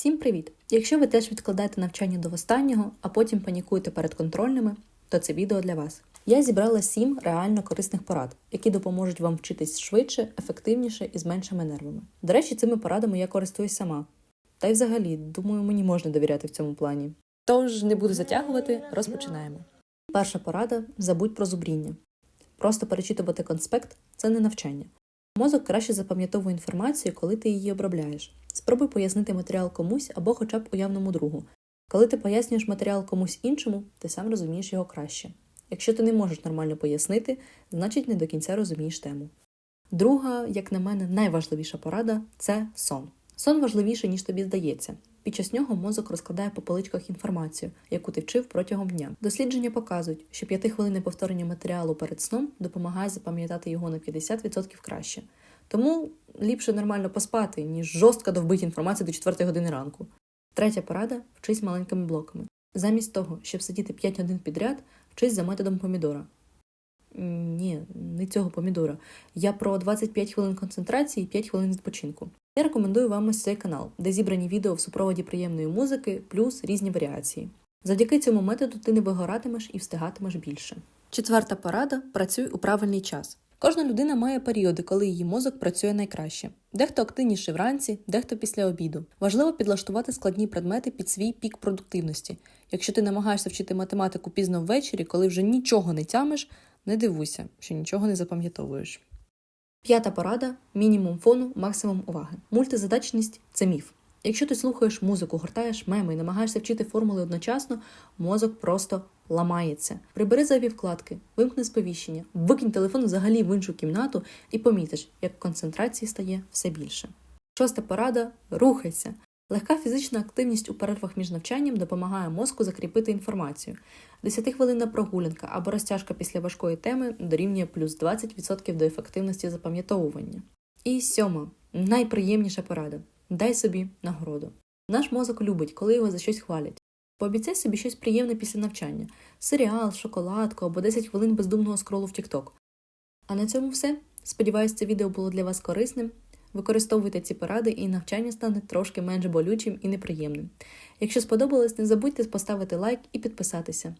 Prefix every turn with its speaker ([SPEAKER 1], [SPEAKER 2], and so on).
[SPEAKER 1] Всім привіт! Якщо ви теж відкладаєте навчання до останнього, а потім панікуєте перед контрольними, то це відео для вас. Я зібрала сім реально корисних порад, які допоможуть вам вчитись швидше, ефективніше і з меншими нервами. До речі, цими порадами я користуюсь сама. Та й взагалі, думаю, мені можна довіряти в цьому плані. Тож не буду затягувати, розпочинаємо. Перша порада забудь про зубріння. Просто перечитувати конспект це не навчання. Мозок краще запам'ятовує інформацію, коли ти її обробляєш. Спробуй пояснити матеріал комусь або хоча б уявному другу. Коли ти пояснюєш матеріал комусь іншому, ти сам розумієш його краще. Якщо ти не можеш нормально пояснити, значить не до кінця розумієш тему. Друга, як на мене, найважливіша порада це сон. Сон важливіший, ніж тобі здається. Під час нього мозок розкладає по поличках інформацію, яку ти вчив протягом дня. Дослідження показують, що п'ятихвилинне повторення матеріалу перед сном допомагає запам'ятати його на 50% краще. Тому ліпше нормально поспати, ніж жорстко довбити інформацію до 4 години ранку. Третя порада вчись маленькими блоками. Замість того, щоб сидіти 5 годин підряд, вчись за методом помідора. Не цього помідора. Я про 25 хвилин концентрації і 5 хвилин відпочинку. Я рекомендую вам ось цей канал, де зібрані відео в супроводі приємної музики, плюс різні варіації. Завдяки цьому методу ти не вигоратимеш і встигатимеш більше. Четверта порада працюй у правильний час. Кожна людина має періоди, коли її мозок працює найкраще. Дехто активніше вранці, дехто після обіду. Важливо підлаштувати складні предмети під свій пік продуктивності. Якщо ти намагаєшся вчити математику пізно ввечері, коли вже нічого не тямиш, не дивуйся, що нічого не запам'ятовуєш. П'ята порада мінімум фону, максимум уваги. Мультизадачність це міф. Якщо ти слухаєш музику, гортаєш меми і намагаєшся вчити формули одночасно, мозок просто ламається. Прибери зайві вкладки, вимкни сповіщення, викинь телефон взагалі в іншу кімнату і помітиш, як концентрації стає все більше. Шоста порада рухайся. Легка фізична активність у перервах між навчанням допомагає мозку закріпити інформацію. 10-хвилинна прогулянка або розтяжка після важкої теми дорівнює плюс 20% до ефективності запам'ятовування. І сьома, найприємніша порада дай собі нагороду. Наш мозок любить, коли його за щось хвалять. Пообіцяй собі щось приємне після навчання: серіал, шоколадку або 10 хвилин бездумного скролу в TikTok. А на цьому все. Сподіваюсь, це відео було для вас корисним. Використовуйте ці поради, і навчання стане трошки менш болючим і неприємним. Якщо сподобалось, не забудьте поставити лайк і підписатися.